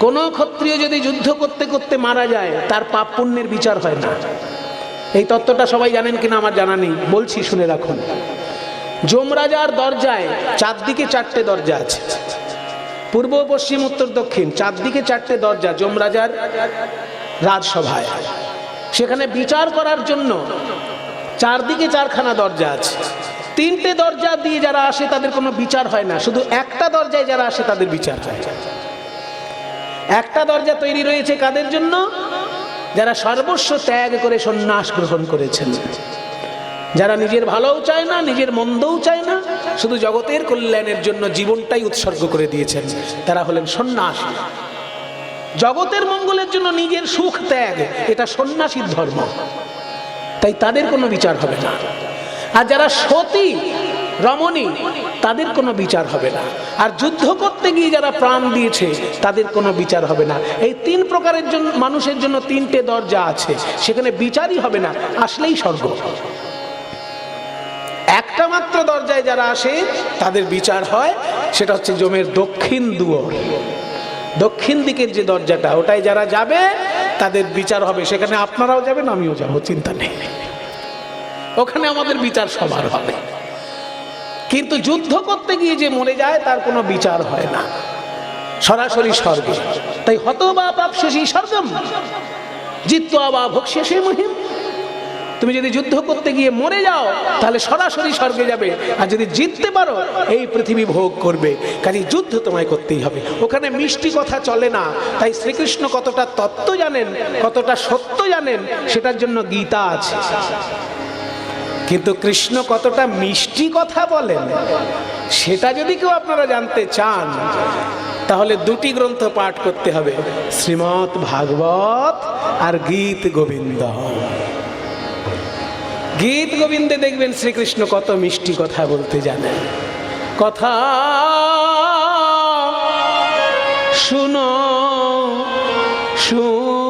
কোনো ক্ষত্রিয় যদি যুদ্ধ করতে করতে মারা যায়, তার পাপ পুণ্যের বিচার হয় না। এই তত্ত্বটা সবাই জানেন কিনা আমার জানা নেই। বলছি, শুনে রাখুন। যমরাজার দরজায় চারদিকে চারটে দরজা আছে। পূর্ব, পশ্চিম, উত্তর, দক্ষিণ, চারদিকে চারটে দরজা যমরাজার রাজসভায়। সেখানে বিচার করার জন্য চারদিকে চারখানা দরজা আছে। তিনটে দরজা দিয়ে যারা আসে, তাদের কোনো বিচার হয় না। শুধু একটা দরজায় যারা আসে, তাদের বিচার হয়। একটা দরজা তৈরি রয়েছে কাদের জন্য? যারা সর্বস্ব ত্যাগ করে সন্ন্যাস গ্রহণ করেছেন। যারা নিজের ভালোও চায় না, নিজের মন্দও চায় না, শুধু জগতের কল্যাণের জন্য জীবনটাই উৎসর্গ করে দিয়েছেন, তারা হলেন সন্ন্যাস। জগতের মঙ্গলের জন্য নিজের সুখ ত্যাগ, এটা সন্ন্যাসীর ধর্ম। তাই তাদের কোনো বিচার হবে না। আর যারা সতী রমণী, তাদের কোনো বিচার হবে না। আর যুদ্ধ করতে গিয়ে যারা প্রাণ দিয়েছে, তাদের কোনো বিচার হবে না। এই তিন প্রকারের জন্য মানুষের জন্য তিনটে দরজা আছে। সেখানে বিচারই হবে না, আসলেই স্বর্গ। একটা মাত্র দরজায় যারা আসে, তাদের বিচার হয়, সেটা হচ্ছে জমের দক্ষিণ দুয়ার। দক্ষিণ দিকের যে দরজাটা ওটাই যারা যাবে, তাদের বিচার হবে। সেখানে আপনারাও যাবেন, আমিও যাব, চিন্তা নেই। ওখানে আমাদের বিচার সবার হবে। কিন্তু যুদ্ধ করতে গিয়ে যে মরে যায়, তার কোনো বিচার হয় না। সরাসরি স্বর্গে। তাই হত বা পাপ শেষই স্বর্গম। জিত্ত বা ভক্ষ্যে মহিম। তুমি যদি যুদ্ধ করতে গিয়ে মরে যাও, তাহলে সরাসরি স্বর্গে যাবে। আর যদি জিততে পারো, এই পৃথিবী ভোগ করবে। কাজে যুদ্ধ তোমায় করতেই হবে। ওখানে মিষ্টি কথা চলে না। তাই শ্রীকৃষ্ণ কতটা তত্ত্ব জানেন, কতটা সত্য জানেন, সেটার জন্য গীতা আছে। কিন্তু কৃষ্ণ কতটা মিষ্টি কথা বলেন। সেটা যদি কেউ আপনারা জানতে চান, তাহলে দুটি গ্রন্থ পাঠ করতে হবে, শ্রীমৎ ভাগবত আর গীত গোবিন্দ। গীত গোবিন্দে দেখবেন শ্রীকৃষ্ণ কত মিষ্টি কথা বলতে জানেন। কথা শুনো শুনো।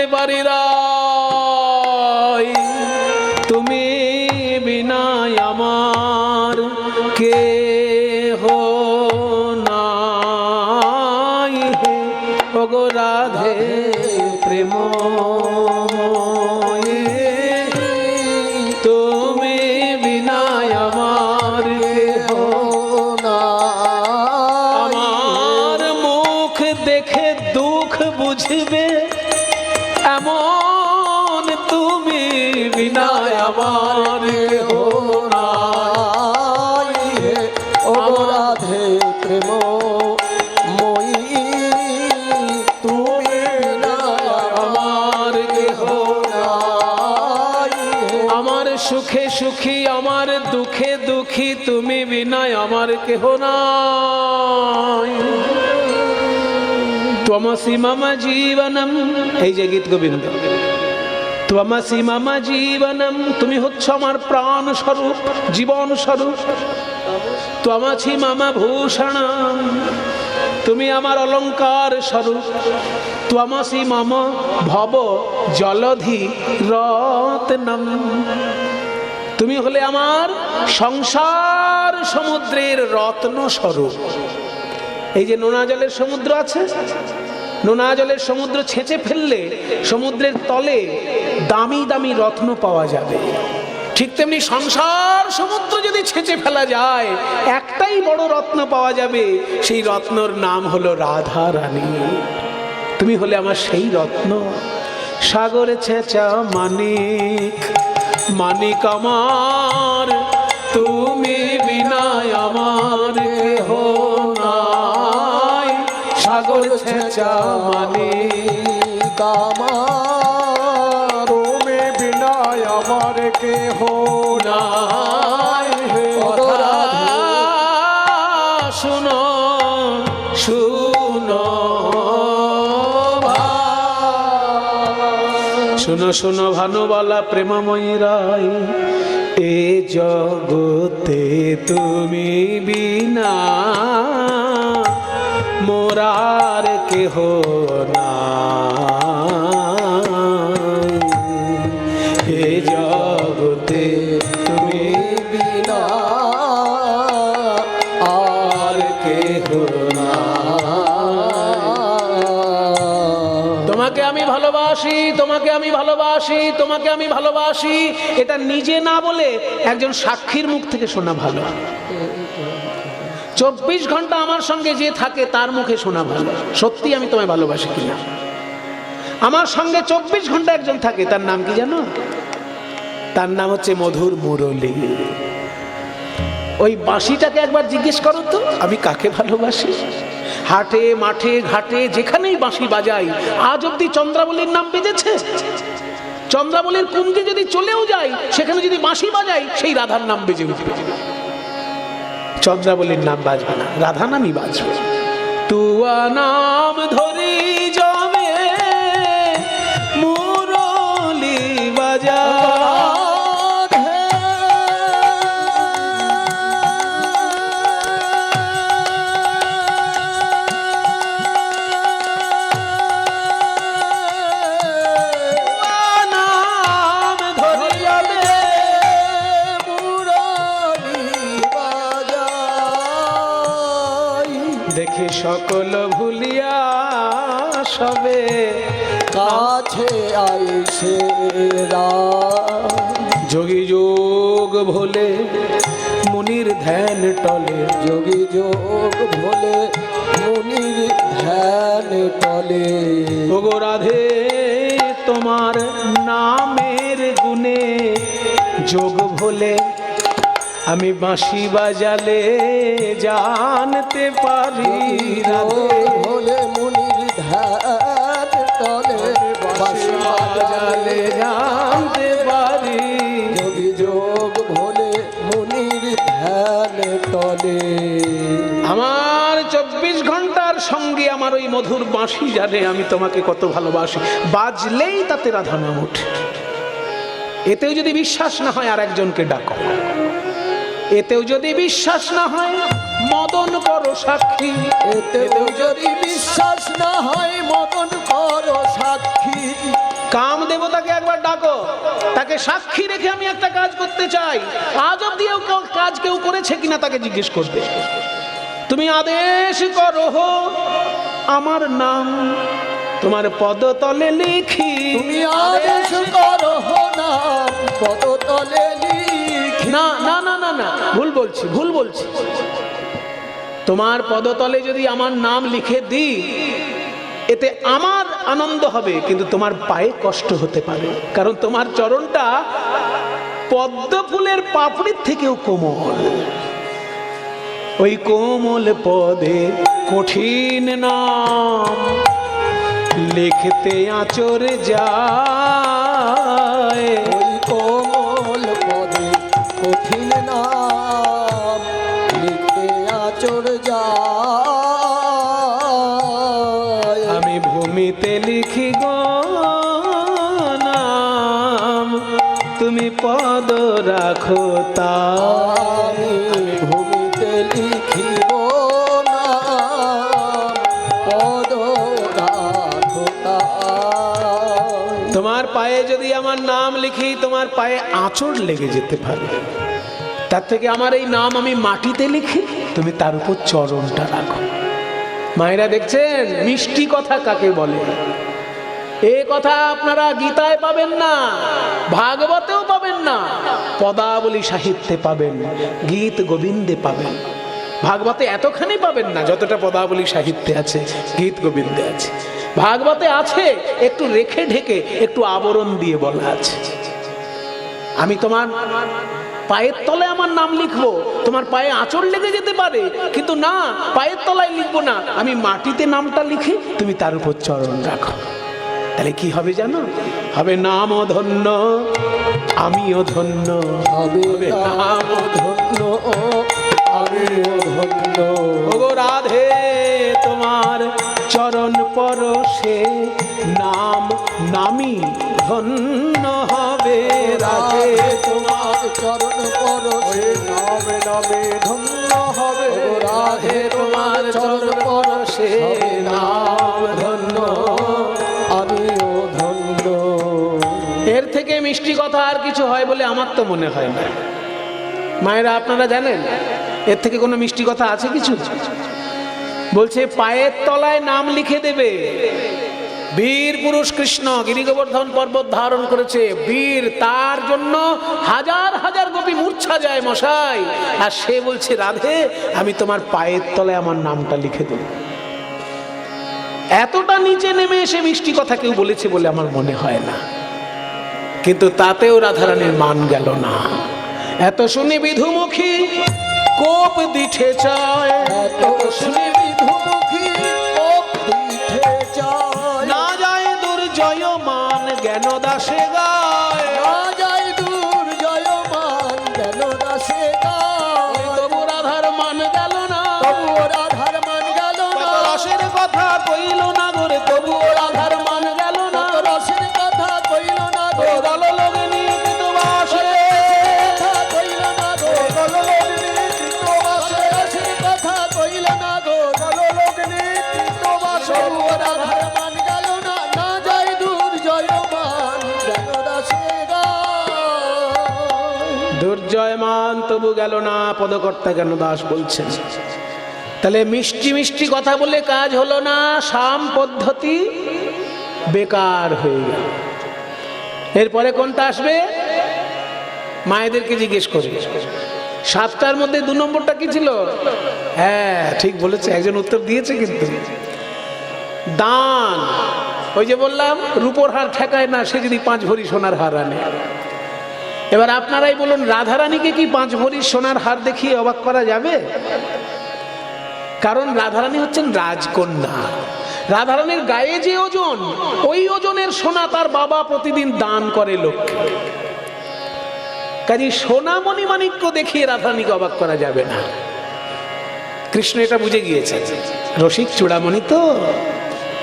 বলতে পারি তুমি বিনায় আমার কে হো নাই। হে রাধে প্রেম। কেহ নাই। ত্বমসি মম জীবনম। এই যে গীত গোবিন্দ। ত্বমসি মম জীবনম, তুমি হচ্ছ আমার প্রাণ স্বরূপ জীবন স্বরূপ ত্বমসি মম ভূষণ তুমি আমার অলঙ্কার স্বরূপ। ত্বমসি মম ভব জলধি রত্নম। তুমি হলে আমার সংসার সমুদ্রের রত্ন স্বরূপ। এই যে নোনা জলের সমুদ্র আছে, নোনা জলের সমুদ্র ছেঁচে ফেললে সমুদ্রের তলে দামি দামি রত্ন পাওয়া যাবে। ঠিক তেমনি সংসার সমুদ্র যদি ছেঁচে ফেলা যায়, একটাই বড় রত্ন পাওয়া যাবে, সেই রত্নর নাম হলো রাধা রানী। তুমি হলে আমার সেই রত্ন। সাগরে ছেঁচা মানিক মানিক আমার তুমি বিনায় আমার কেহ নাই। সাগর মানিক কামার তুমি বিনায় আমার কেহ শুনো ভানুবালা প্রেমময়ী রায় এ জগতে তুমি বিনা মোরার কেহ না তোমাকে আমি ভালোবাসি, তোমাকে আমি ভালোবাসি। এটা নিজে না বলে একজন সাক্ষীর মুখ থেকে শোনা ভালো। চব্বিশ ঘণ্টা আমার সঙ্গে যে থাকে, তার মুখে শোনা ভালো। সত্যি আমি তোমায় ভালোবাসি কিনা? আমার সঙ্গে চব্বিশ ঘণ্টা একজন থাকে, তার নাম কি জানো? তার নাম হচ্ছে মধুর মুরলী। ওই বাঁশিটাকে একবার জিজ্ঞেস করো তো, আমি কাকে ভালোবাসি? হাটে, মাঠে, ঘাটে, যেখানেই বাঁশি বাজাই, আজ অব্দি চন্দ্রাবলীর নাম বেজেছে। চন্দ্রাবলীর কুঞ্জে যদি চলেও যাই সেখানে যদি বাঁশি বাজাই, সেই রাধার নাম বেজে উঠবে। চন্দ্রাবলীর নাম বাজবে না রাধা নামই বাজবে। তুয়া নাম ধরি দেখে সকল ভুলিয়া সবে। কাছে আইসে রাম যোগী যোগ ভোলে মুনির ধ্যান টলে। যোগী যোগ ভোলে মুনির ধ্যান টলে। ওগো রাধে তোমার নামের গুণে যোগ ভোলে আমি বাঁশি বাজালে জানতে পারি ভোলে মুনির ধ্যান টলে বাঁশি বাজালে জানতে পারি। যোগী যোগ ভোলে মুনির ধ্যান টলে আমার চব্বিশ ঘণ্টার সঙ্গে আমার ওই মধুর বাঁশি জানে আমি তোমাকে কত ভালোবাসি। বাজলেই তাতে রাধা নাম ওঠে এতেও যদি বিশ্বাস না হয় আর একজনকে ডাকো। এতেও যদি বিশ্বাস না হয় মদন করো সাক্ষী। এতেও যদি বিশ্বাস না হয় মদন করো সাক্ষী। কাম দেবতাকে একবার ডাকো। তাকে সাক্ষী রেখে আমি একটা কাজ করতে চাই। আজ অব্দিও কেউ কাজ কেউ করেছে কিনা তাকে জিজ্ঞেস করবে। তুমি আদেশ করো আমার নাম তোমার পদতলে লিখি। তুমি আদেশ করো না পদতলে না না না না ভুল বলছি ভুল বলছি। তোমার পদতলে যদি আমার নাম লিখে দিই, এতে আমার আনন্দ হবে, কিন্তু তোমার পায়ে কষ্ট হতে পারে। কারণ তোমার চরণটা পদ্ম ফুলের পাপড়ির থেকেও কোমল। ওই কোমল পদে কঠিন নাম লিখতে আচর যায়। রাখো তা ভূমিতে লিখিব পদ তোমার পায়ে যদি আমার নাম লিখি তোমার পায়ে আঁচড় লেগে যেতে পারে। তার থেকে আমার এই নাম আমি মাটিতে লিখি তুমি তার উপর চরণটা রাখো। মায়েরা দেখছেন? মিষ্টি কথা কাকে বলে? এ কথা আপনারা গীতায় পাবেন না, ভাগবতেও পাবেন না, পদাবলী সাহিত্যে পাবেন, গীত গোবিন্দে পাবেন। ভাগবতে এতখানি পাবেন না যতটা পদাবলী সাহিত্যে আছে, গীত গোবিন্দে আছে। ভাগবতে আছে, একটু রেখে ঢেকে, একটু আবরণ দিয়ে বলা আছে। আমি তোমার পায়ের তলায় আমার নাম লিখব, তোমার পায়ে আঁচড় লেগে যেতে পারে, কিন্তু না, পায়ের তলায় লিখব না। আমি মাটিতে নামটা লিখে তুমি তার উপর চরণ রাখো। তাহলে কি হবে জানো? হবে নাম ধন্য আমিও ধন্য। হবে নাম ধন্য আমিও ধন্য। ওগো রাধে তোমার চরণ পরশে নাম নামি ধন্য হবে। রাধে তোমার চরণ পরশে নামে নামে ধন্য হবে। রাধে তোমার চরণ পরশে নাম মিষ্টি কথা আর কিছু হয় বলে আমার তো মনে হয় না। মায়েরা, আপনারা জানেন? এর থেকে কোনো মিষ্টি কথা আছে কিছু? বলছে, পায়ের তলায় নাম লিখে দেবে। বীর পুরুষ কৃষ্ণ গিরি গোবর্ধন পর্বত ধারণ করেছে। বীর তার জন্য হাজার হাজার গোপী মূর্ছা যায় মশাই। আর সে বলছে, রাধে, আমি তোমার পায়ের তলায় আমার নামটা লিখে দেব। এতটা নিচে নেমে এসে মিষ্টি কথা কেউ বলেছে বলে আমার মনে হয় না। কিন্তু তাতেও রাধারানীর মান গেল না। এত শুনি বিধুমুখী কোপ দিঠে চায়। এত শুনে বিধুমুখী কোপ দিতে চায়। না যায় দুর্জয় মান জ্ঞান দাসে গায় তবু গেল না, পদকর্তা কেন দাস বলছেন? তাহলে মিষ্টি মিষ্টি কথা বলে কাজ হলো না, সাম পদ্ধতি বেকার হয়ে গেল। এরপরে কোনটা আসবে? মায়েদেরকে জিজ্ঞেস করি সাতটার মধ্যে দু নম্বরটা কি ছিল? হ্যাঁ ঠিক বলেছে, একজন উত্তর দিয়েছে কিন্তু। দান, ওই যে বললাম, রূপোর হার ঠেকায় না, সে যদি পাঁচ ভরি সোনার হার আনে। এবার আপনারাই বলুন, রাধারানীকে কি পাঁচ ভরি সোনার হার দেখিয়ে অবাক করা যাবে? কারণ রাধারানী হচ্ছেন রাজকন্যা। রাধারানীর গায়ে যে ওজন, ওই ওজনের সোনা তার বাবা প্রতিদিন দান করে লোককে কাজে সোনামণি মাণিক্য দেখিয়ে রাধারানীকে অবাক করা যাবে না। কৃষ্ণ এটা বুঝে গিয়েছে। রসিক চূড়ামণি তো,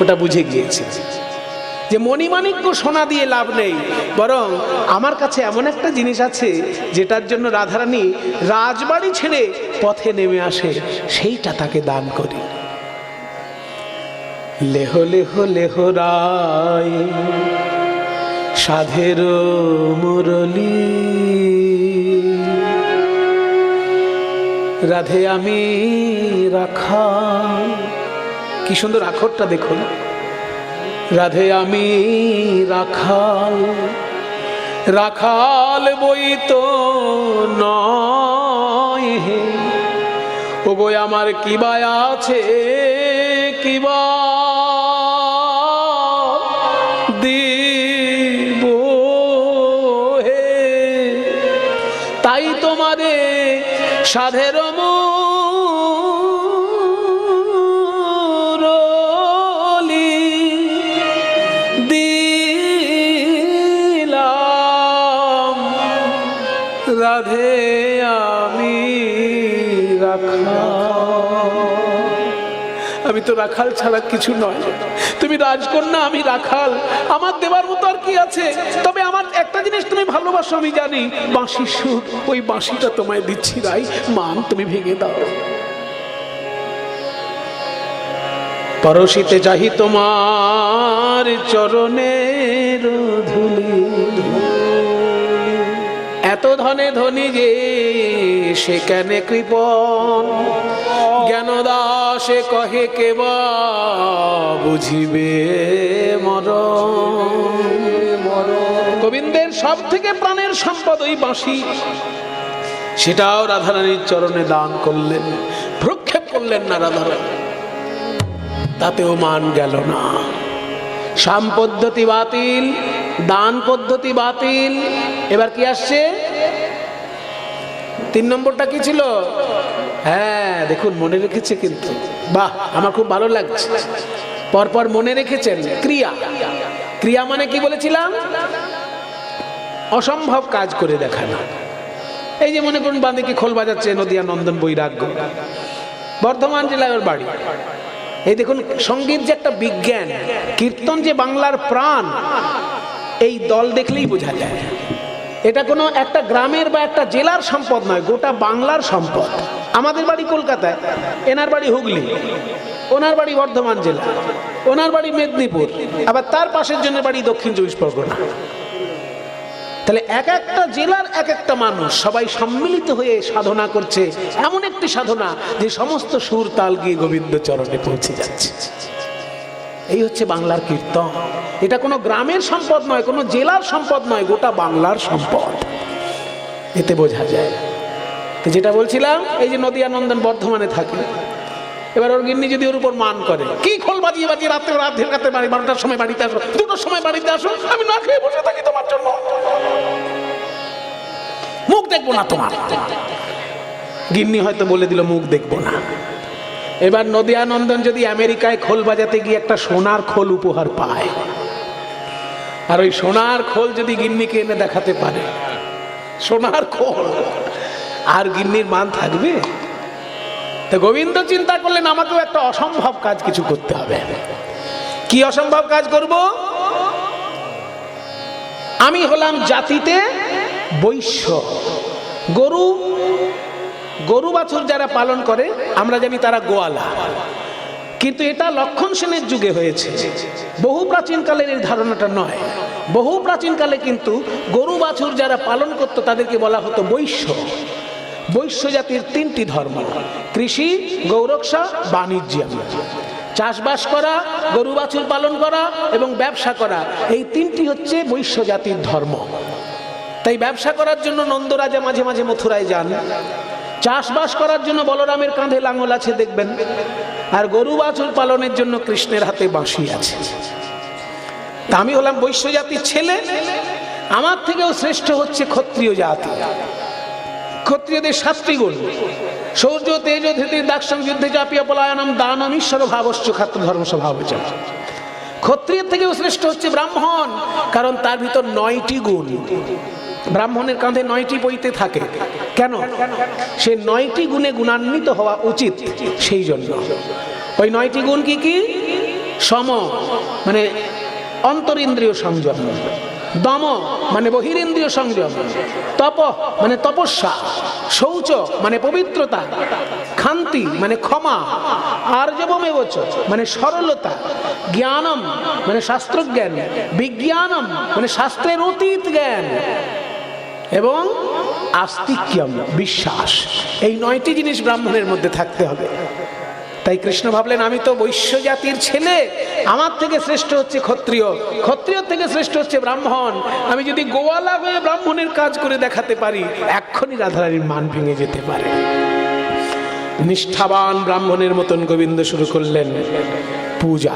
ওটা বুঝে গিয়েছে। যে মণিমাণিক্য সোনা দিয়ে লাভ নেই। বরং আমার কাছে এমন একটা জিনিস আছে, যেটার জন্য রাধারানী রাজবাড়ি ছেড়ে পথে নেমে আসে, সেইটা তাকে দান করি। লেহ লেহ লেহ রায়, সাধের মুরলী। রাধে আমি রাখা। কি সুন্দর আখরটা দেখুন। রাধে আমি রাখাল রাখাল বই তো নয় ও বই আমার কি কিবা আছে কিবা দিব হে। তাই তোমারে সাধের মুরলি রাখাল ছাড়া কিছু নয়। তুমি রাজকন্যা, আমি রাখাল। আমার দেবার মতো আর কি আছে? তবে আমার একটা জিনিস তুমি ভালোবাসো, আমি জানি। বাঁশির সুর, ওই বাঁশিটা তোমায় দিচ্ছি, রাই। মান তুমি ভেঙে দাও। পরশিতে চাহি তোমার চরণের ধুলি এত ধনে ধনী যে সেখানে কৃপন জ্ঞানদাস সে কহে কেব বুঝিবে মর গোবিন্দের সব থেকে প্রাণের সম্পদ ওই বাঁশি। সেটাও রাধারানীর চরণে দান করলেন, ভ্রক্ষেপ করলেন না রাধারানী। তাতেও মান গেল না। সাম পদ্ধতি বাতিল, দান পদ্ধতি বাতিল। এবার কি আসছে? তিন নম্বরটা কি ছিল? হ্যাঁ দেখুন, মনে রেখেছে কিন্তু। বাহ, আমার খুব ভালো লাগছে। পরপর মনে রেখেছেন, ক্রিয়া। ক্রিয়া মানে কি বলেছিলাম? অসম্ভব কাজ করে দেখানো। এই যে মনে করুন বাঁধে কি খোল বাজাচ্ছে নদিয়া নন্দন বৈরাগ্য। বর্ধমান জেলায় ওর বাড়ি। এই দেখুন, সংগীত যে একটা বিজ্ঞান, কীর্তন যে বাংলার প্রাণ, এই দল দেখলেই বোঝা যায়। এটা কোনো একটা গ্রামের বা একটা জেলার সম্পদ নয়, গোটা বাংলার সম্পদ। আমাদের বাড়ি কলকাতায়, এনার বাড়ি হুগলি, ওনার বাড়ি বর্ধমান জেলা, ওনার বাড়ি মেদিনীপুর, আবার তার পাশের জন্য বাড়ি দক্ষিণ চব্বিশ পরগনা। তাহলে এক একটা জেলার এক একটা মানুষ সবাই সম্মিলিত হয়ে সাধনা করছে, এমন একটি সাধনা যে সমস্ত সুর তাল গিয়ে গোবিন্দ চরণে পৌঁছে যাচ্ছে। এই হচ্ছে বাংলার কীর্তন। এটা কোনো গ্রামের সম্পদ নয়, কোনো জেলার সম্পদ নয়, গোটা বাংলার সম্পদ। এতে বোঝা যায়। তো যেটা বলছিলাম, এই যে নদিয়া নন্দন বর্ধমানে থাকে। এবার ওর গিন্নি যদি ওর উপর মান করে, কি খোল বাজিয়ে বাজিয়ে রাত্রে রাত রাতে বাড়ি, বারোটার সময় বাড়িতে আসো, দুটোর সময় বাড়িতে আসো, আমি না খেয়ে বসে থাকি তোমার জন্য। মুখ দেখব না তোমার। গিন্নি হয়তো বলে দিল, মুখ দেখব না। এবার নদিয়া নন্দন যদি আমেরিকায় খোল বাজাতে গিয়ে একটা সোনার খোল উপহার পায়, আর ওই সোনার খোল যদি গিন্নিকে এনে দেখাতে পারে, সোনার খোল, আর গিন্নির মান থাকবে? তো গোবিন্দ চিন্তা করলেন, আমাকেও একটা অসম্ভব কাজ কিছু করতে হবে। কি অসম্ভব কাজ করব? আমি হলাম জাতিতে বৈশ্য, গরু গরু বাছুর যারা পালন করে, আমরা জানি তারা গোয়ালা। কিন্তু এটা লক্ষণ সেনের যুগে হয়েছে। বহু প্রাচীনকালের এই ধারণাটা নয়। বহু প্রাচীনকালে কিন্তু গরু বাছুর যারা পালন করতো, তাদেরকে বলা হতো বৈশ্য। বৈশ্য জাতির তিনটি ধর্ম। কৃষি গৌরক্ষা বাণিজ্য। চাষবাস করা, গরু বাছুর পালন করা এবং ব্যবসা করা, এই তিনটি হচ্ছে বৈশ্য জাতির ধর্ম। তাই ব্যবসা করার জন্য নন্দরাজা মাঝে মাঝে মথুরায় যান। চাষবাস করার জন্য বলরামের কাঁধে লাঙল আছে, দেখবেন। আর গরু বাছুর পালনের জন্য কৃষ্ণের হাতে বাঁশি আছে। তা আমি হলাম বৈশ্য জাতির ছেলে। আমার থেকেও শ্রেষ্ঠ হচ্ছে ক্ষত্রিয় জাতি। ক্ষত্রিয়দের সাতটি গুণ। শৌর্য তেজ, ধৃতি দাক্ষাং যুদ্ধে চাপিয়া পলায়নম, দানম, ঈশ্বর ভাবশ্চ খাত্র ধর্ম, স্বভাব ক্ষত্রিয়ের থেকেও শ্রেষ্ঠ হচ্ছে ব্রাহ্মণ, কারণ তার ভিতর নয়টি গুণ। ব্রাহ্মণের কাঁধে নয়টি বইতে থাকে। কেন? সে নয়টি গুণে গুণান্বিত হওয়া উচিত সেই জন্য। ওই নয়টি গুণ কি কি? সম মানে অন্তরিন্দ্রিয় সংযম। দম মানে বহিরেন্দ্রিয় সংযম। তপ মানে তপস্যা। শৌচ মানে পবিত্রতা। খান্তি মানে ক্ষমা। আর্যবমেবচ মানে সরলতা। জ্ঞানম মানে শাস্ত্রজ্ঞান। বিজ্ঞানম মানে শাস্ত্রের অতীত জ্ঞান। এবং আস্তিক্যম, বিশ্বাস। এই নয়টি জিনিস ব্রাহ্মণের মধ্যে থাকতে হবে। তাই কৃষ্ণ ভাবলেন, আমি তো বৈশ্য জাতির ছেলে। আমার থেকে শ্রেষ্ঠ হচ্ছে ক্ষত্রিয়। ক্ষত্রিয় থেকে শ্রেষ্ঠ হচ্ছে ব্রাহ্মণ। আমি যদি গোয়ালা হয়ে ব্রাহ্মণের কাজ করে দেখাতে পারি, এক্ষুনি রাধারানীর মান ভেঙে যেতে পারে। নিষ্ঠাবান ব্রাহ্মণের মতন গোবিন্দ শুরু করলেন, পূজা,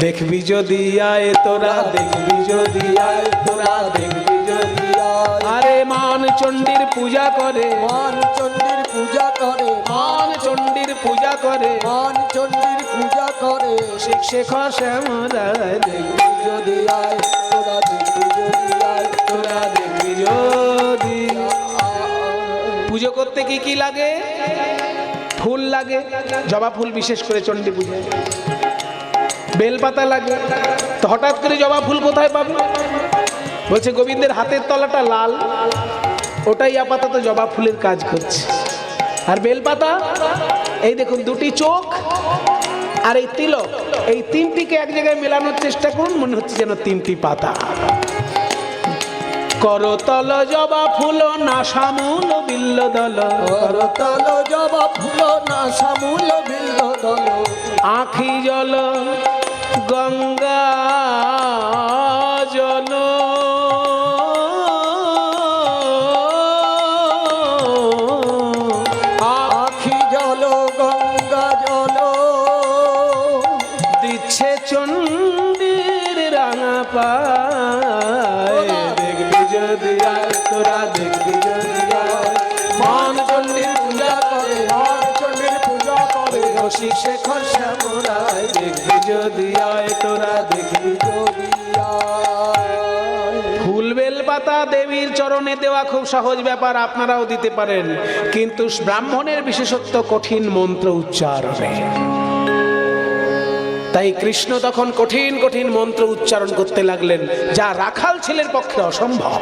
দেখবি যদি আয়, তোরা দেখবি যদি আয়, তোরা দেখবি যদি। আরে মান চণ্ডীর পূজা করে। মান চণ্ডীর পূজা করে। মান চণ্ডীর পূজা করে। মান চণ্ডীর পূজা করে। শিখ শেখর শ্যামরায় দেখবি যদি আয় তোরা দেখবি যদি আয় তোরা দেখবি যদি। পুজো করতে কি কি লাগে? ফুল লাগে। জবা ফুল বিশেষ করে চণ্ডী পুজো বেলপাতা লাগে। তো হঠাৎ করে জবা ফুল কোথায় পাবে? বলছে গোবিন্দের হাতের তলাটা লাল। ওটাই আপাতত জবা ফুলের কাজ করছে। আর বেলপাতা এই দেখুন দুটি চোখ আর এই তিলক। এই তিনটিকে এক জায়গায় মেলানোর চেষ্টা করুন মনে হচ্ছে যেন তিনটি পাতা। করতল জবা ফুল না সামুল বিল্ল দল করতল জবা ফুল না সামুল বিল্ল দল আখি জল গঙ্গা তোরা দেখবি দেবীর চরণে দেওয়া খুব সহজ ব্যাপার, আপনারাও দিতে পারেন। কিন্তু ব্রাহ্মণের বিশেষত্ব কঠিন মন্ত্র উচ্চারণে। তাই কৃষ্ণ তখন কঠিন কঠিন মন্ত্র উচ্চারণ করতে লাগলেন, যা রাখাল ছেলের পক্ষে অসম্ভব।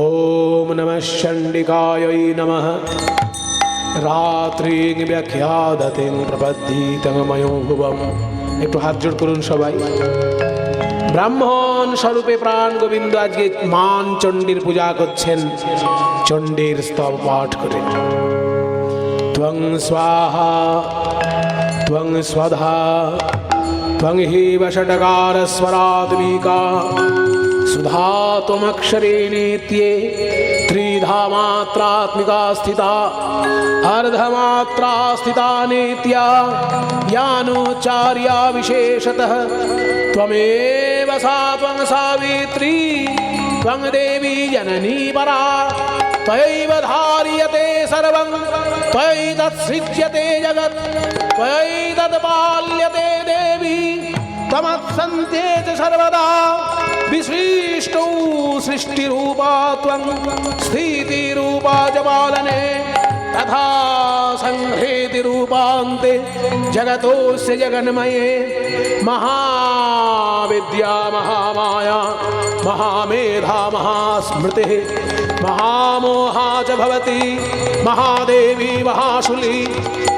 ওম নম চণ্ডিকায় নমঃ। রাত্রি ব্যাখ্যাদতে প্রপদ্যিতময় ভুবম একটু হাত জোর করুন সবাই। ব্রাহ্মণ স্বরূপে প্রাণ গোবিন্দ আজকে মান চণ্ডীর পূজা করছেন। চণ্ডীর স্তব পাঠ করে। ত্বং স্বাহা, ত্বং স্বধা, ত্বং হি বষটকার স্বরাত্মিকা। সুধা তোমাক্ষরে নেত্যে मात्रात्मिका स्थिता अर्धमात्रा स्थिता नेत्या यानोच्चार्या विशेषतः। त्वमेव सा त्वं सावित्री, त्वं देवी जननी परा। त्वयैव धार्यते सर्वं त्वयैतत्सृज्यते जगत् त्वयैतत्पाल्यते देवी। त्वमत्सन्ते च सर्वदा विशिष्टौ सृष्टिरूपा त्वं स्थितिरूपा तथा संहृतिरूपान्ते जगतोऽस्य जगन्मये महाविद्या, महामाया, महामेधा, महास्मृतिः, महामोहा च भवति, महादेवी, महाशुली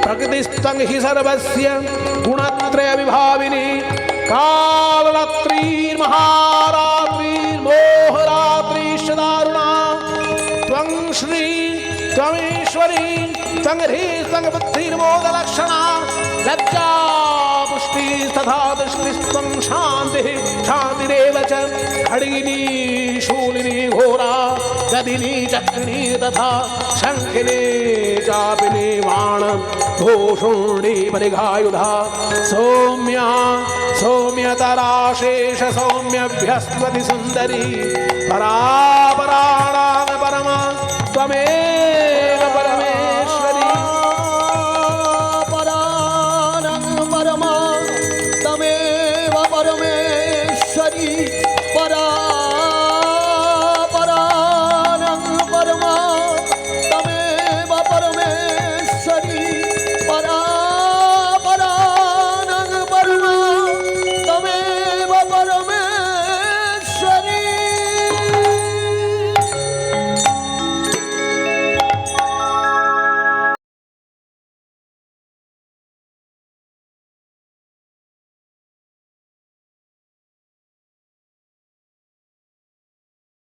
प्रकृतिस्तं हि सर्वस्य गुणत्रयविभाविनी कालरात्रिर्महारात्रिर्मोहरात्रिश्च दारुणा त्वं श्री त्वमीश्वरी त्वं ह्री त्वं लज्जा पुष्टिस्तथा दृष्टिस्त्वं शूलिनी, घोरा गदिनी तथा शङ्खिनी, चापिनी बाण घोषुणी परिघायुधा, सौम्या సౌమ్యతరాశేష సౌమ్యభ్యస్వతి సుందరి. పరాపరాణాన పరమా త్వమే